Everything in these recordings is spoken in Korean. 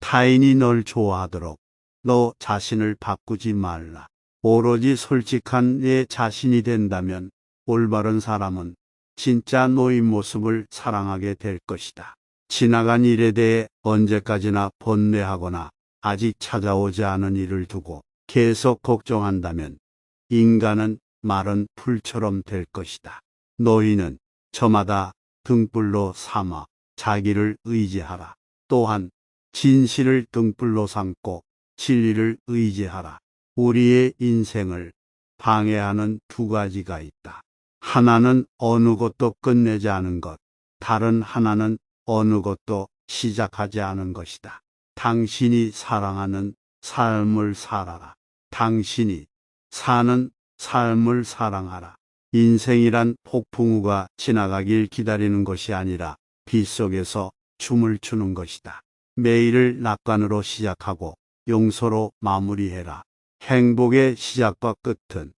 타인이 널 좋아하도록 너 자신을 바꾸지 말라. 오로지 솔직한 내 자신이 된다면 올바른 사람은 진짜 너의 모습을 사랑하게 될 것이다. 지나간 일에 대해 언제까지나 번뇌하거나 아직 찾아오지 않은 일을 두고 계속 걱정한다면 인간은 마른 풀처럼 될 것이다. 너희는 저마다 등불로 삼아 자기를 의지하라. 또한 진실을 등불로 삼고 진리를 의지하라. 우리의 인생을 방해하는 두 가지가 있다. 하나는 어느 것도 끝내지 않은 것, 다른 하나는 어느 것도 시작하지 않은 것이다. 당신이 사랑하는 삶을 살아라. 당신이 사는 삶을 사랑하라. 인생이란 폭풍우가 지나가길 기다리는 것이 아니라 빗속에서 춤을 추는 것이다. 매일을 낙관으로 시작하고 용서로 마무리해라. 행복의 시작과 끝은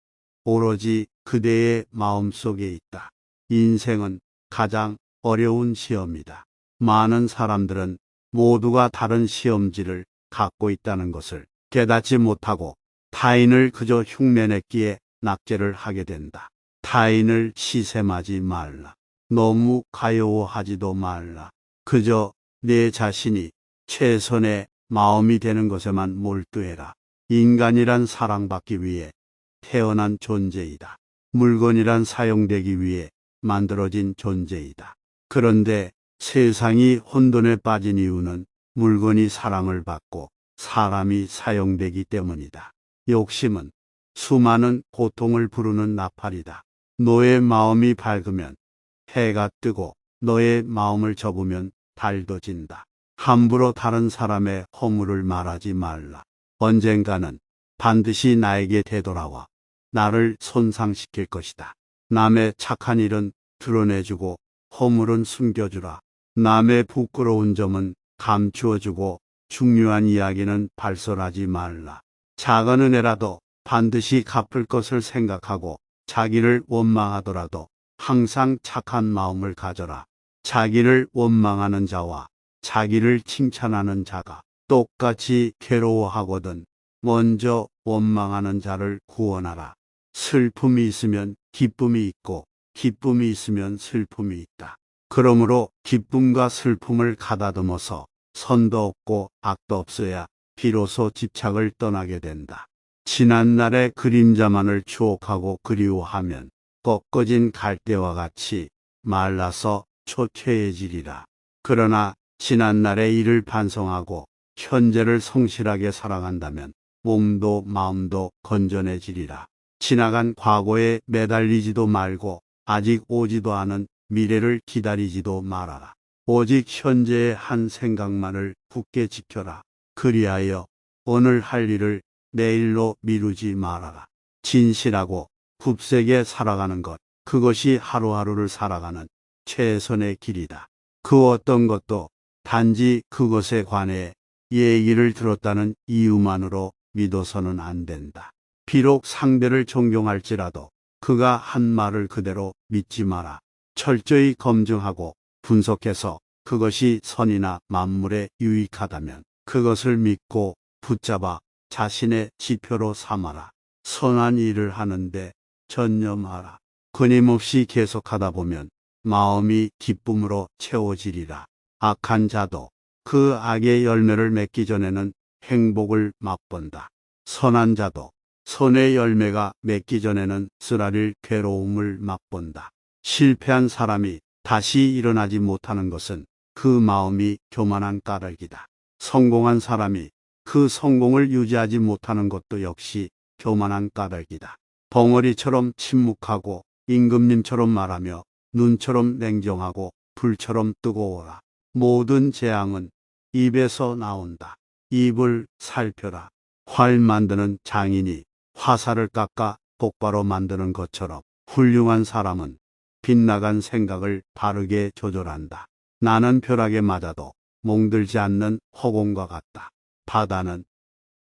오로지 그대의 마음 속에 있다. 인생은 가장 어려운 시험이다. 많은 사람들은 모두가 다른 시험지를 갖고 있다는 것을 깨닫지 못하고 타인을 그저 흉내냈기에 낙제를 하게 된다. 타인을 시샘하지 말라. 너무 가여워하지도 말라. 그저 내 자신이 최선의 마음이 되는 것에만 몰두해라. 인간이란 사랑받기 위해 태어난 존재이다. 물건이란 사용되기 위해 만들어진 존재이다. 그런데 세상이 혼돈에 빠진 이유는 물건이 사랑을 받고 사람이 사용되기 때문이다. 욕심은 수많은 고통을 부르는 나팔이다. 너의 마음이 밝으면 해가 뜨고 너의 마음을 접으면 달도 진다. 함부로 다른 사람의 허물을 말하지 말라. 언젠가는 반드시 나에게 되돌아와 나를 손상시킬 것이다. 남의 착한 일은 드러내주고 허물은 숨겨주라. 남의 부끄러운 점은 감추어주고 중요한 이야기는 발설하지 말라. 작은 은혜라도 반드시 갚을 것을 생각하고 자기를 원망하더라도 항상 착한 마음을 가져라. 자기를 원망하는 자와 자기를 칭찬하는 자가 똑같이 괴로워하거든 먼저 원망하는 자를 구원하라. 슬픔이 있으면 기쁨이 있고 기쁨이 있으면 슬픔이 있다. 그러므로 기쁨과 슬픔을 가다듬어서 선도 없고 악도 없어야 비로소 집착을 떠나게 된다. 지난 날의 그림자만을 추억하고 그리워하면 꺾어진 갈대와 같이 말라서 초췌해지리라. 그러나 지난날의 일을 반성하고 현재를 성실하게 살아간다면 몸도 마음도 건전해지리라. 지나간 과거에 매달리지도 말고 아직 오지도 않은 미래를 기다리지도 말아라. 오직 현재의 한 생각만을 굳게 지켜라. 그리하여 오늘 할 일을 내일로 미루지 말아라. 진실하고 굽세게 살아가는 것, 그것이 하루하루를 살아가는 최선의 길이다. 그 어떤 것도 단지 그것에 관해 얘기를 들었다는 이유만으로 믿어서는 안 된다. 비록 상대를 존경할지라도 그가 한 말을 그대로 믿지 마라. 철저히 검증하고 분석해서 그것이 선이나 만물에 유익하다면 그것을 믿고 붙잡아 자신의 지표로 삼아라. 선한 일을 하는데 전념하라. 끊임없이 계속하다 보면 마음이 기쁨으로 채워지리라. 악한 자도 그 악의 열매를 맺기 전에는 행복을 맛본다. 선한 자도 선의 열매가 맺기 전에는 쓰라릴 괴로움을 맛본다. 실패한 사람이 다시 일어나지 못하는 것은 그 마음이 교만한 까닭이다. 성공한 사람이 그 성공을 유지하지 못하는 것도 역시 교만한 까닭이다. 벙어리처럼 침묵하고 임금님처럼 말하며 눈처럼 냉정하고 불처럼 뜨거워라. 모든 재앙은 입에서 나온다. 입을 살펴라. 활 만드는 장인이 화살을 깎아 똑바로 만드는 것처럼 훌륭한 사람은 빗나간 생각을 바르게 조절한다. 나는 벼락에 맞아도 몽들지 않는 허공과 같다. 바다는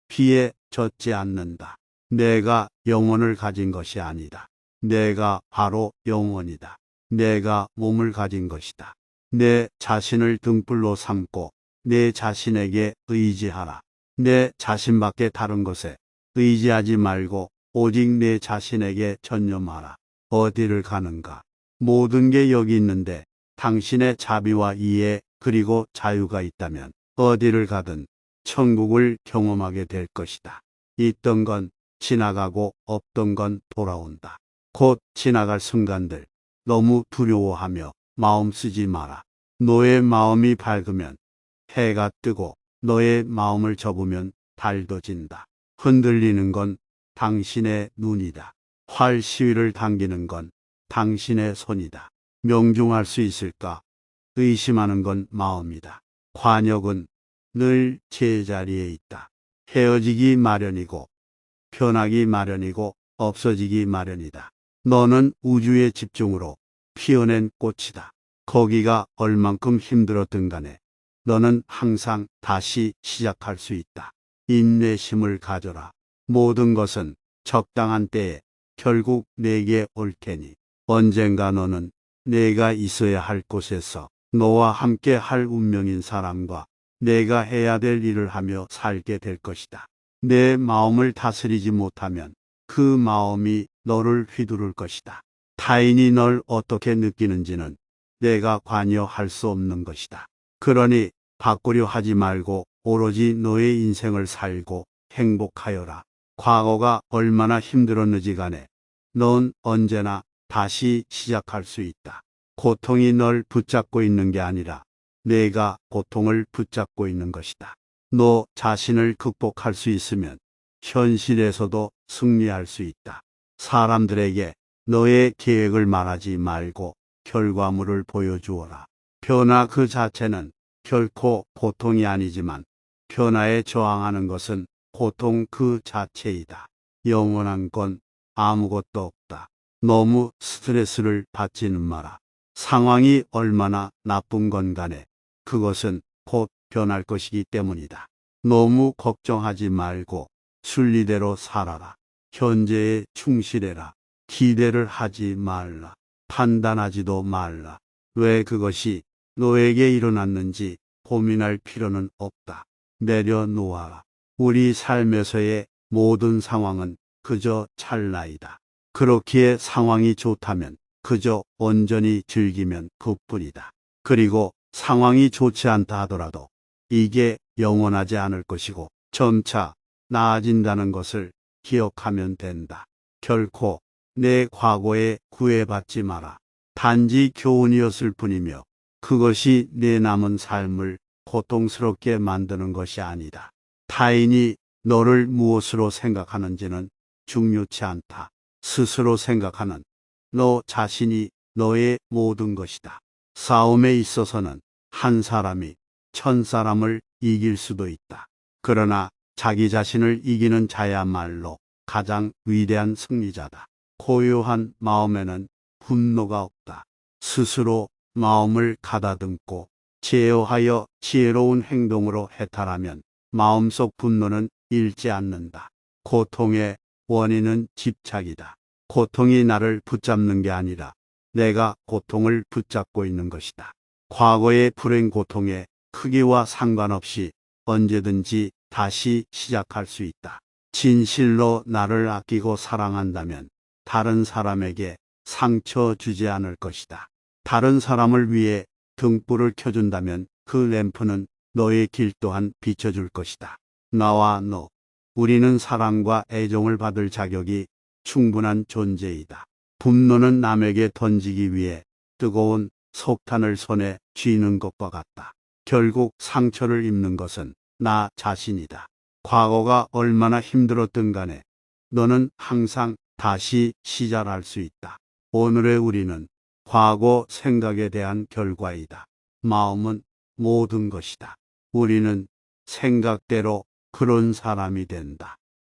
비에 젖지 않는다. 내가 영혼을 가진 것이 아니다. 내가 바로 영혼이다. 내가 몸을 가진 것이다. 내 자신을 등불로 삼고 내 자신에게 의지하라. 내 자신밖에 다른 것에 의지하지 말고 오직 내 자신에게 전념하라. 어디를 가는가? 모든 게 여기 있는데 당신의 자비와 이해 그리고 자유가 있다면 어디를 가든 천국을 경험하게 될 것이다. 있던 건 지나가고 없던 건 돌아온다. 곧 지나갈 순간들 너무 두려워하며 마음 쓰지 마라. 너의 마음이 밝으면 해가 뜨고 너의 마음을 접으면 달도 진다. 흔들리는 건 당신의 눈이다. 활 시위를 당기는 건 당신의 손이다. 명중할 수 있을까? 의심하는 건 마음이다. 관역은 늘 제자리에 있다. 헤어지기 마련이고 변하기 마련이고 없어지기 마련이다. 너는 우주의 집중으로 피어낸 꽃이다. 거기가 얼만큼 힘들었든 간에 너는 항상 다시 시작할 수 있다. 인내심을 가져라. 모든 것은 적당한 때에 결국 내게 올 테니 언젠가 너는 내가 있어야 할 곳에서 너와 함께 할 운명인 사람과 내가 해야 될 일을 하며 살게 될 것이다. 내 마음을 다스리지 못하면 그 마음이 너를 휘두를 것이다. 타인이 널 어떻게 느끼는지는 내가 관여할 수 없는 것이다. 그러니 바꾸려 하지 말고 오로지 너의 인생을 살고 행복하여라. 과거가 얼마나 힘들었는지 간에 넌 언제나 다시 시작할 수 있다. 고통이 널 붙잡고 있는 게 아니라 내가 고통을 붙잡고 있는 것이다. 너 자신을 극복할 수 있으면 현실에서도 승리할 수 있다. 사람들에게 너의 계획을 말하지 말고 결과물을 보여주어라. 변화 그 자체는 결코 고통이 아니지만 변화에 저항하는 것은 고통 그 자체이다. 영원한 건 아무것도 없다. 너무 스트레스를 받지는 마라. 상황이 얼마나 나쁜 건 간에 그것은 곧 변할 것이기 때문이다. 너무 걱정하지 말고 순리대로 살아라. 현재에 충실해라. 기대를 하지 말라. 판단하지도 말라. 왜 그것이 너에게 일어났는지 고민할 필요는 없다. 내려놓아라. 우리 삶에서의 모든 상황은 그저 찰나이다. 그렇기에 상황이 좋다면 그저 온전히 즐기면 그뿐이다. 그리고 상황이 좋지 않다 하더라도 이게 영원하지 않을 것이고 점차 나아진다는 것을 기억하면 된다. 결코 내 과거에 구애받지 마라. 단지 교훈이었을 뿐이며 그것이 내 남은 삶을 고통스럽게 만드는 것이 아니다. 타인이 너를 무엇으로 생각하는지는 중요치 않다. 스스로 생각하는 너 자신이 너의 모든 것이다. 싸움에 있어서는 한 사람이 천 사람을 이길 수도 있다. 그러나 자기 자신을 이기는 자야말로 가장 위대한 승리자다. 고요한 마음에는 분노가 없다. 스스로 마음을 가다듬고 제어하여 지혜로운 행동으로 해탈하면 마음속 분노는 잃지 않는다. 고통의 원인은 집착이다. 고통이 나를 붙잡는 게 아니라 내가 고통을 붙잡고 있는 것이다. 과거의 불행 고통의 크기와 상관없이 언제든지 다시 시작할 수 있다. 진실로 나를 아끼고 사랑한다면 다른 사람에게 상처 주지 않을 것이다. 다른 사람을 위해 등불을 켜준다면 그 램프는 너의 길 또한 비춰줄 것이다. 나와 너, 우리는 사랑과 애정을 받을 자격이 충분한 존재이다. 분노는 남에게 던지기 위해 뜨거운 석탄을 손에 쥐는 것과 같다. 결국 상처를 입는 것은 나 자신이다. 과거가 얼마나 힘들었든 간에 너는 항상 다시 시작할 수 있다. 오늘의 우리는 과거 생각에 대한 결과이다. 마음은 모든 것이다. 우리는 생각대로 그런 사람이 된다.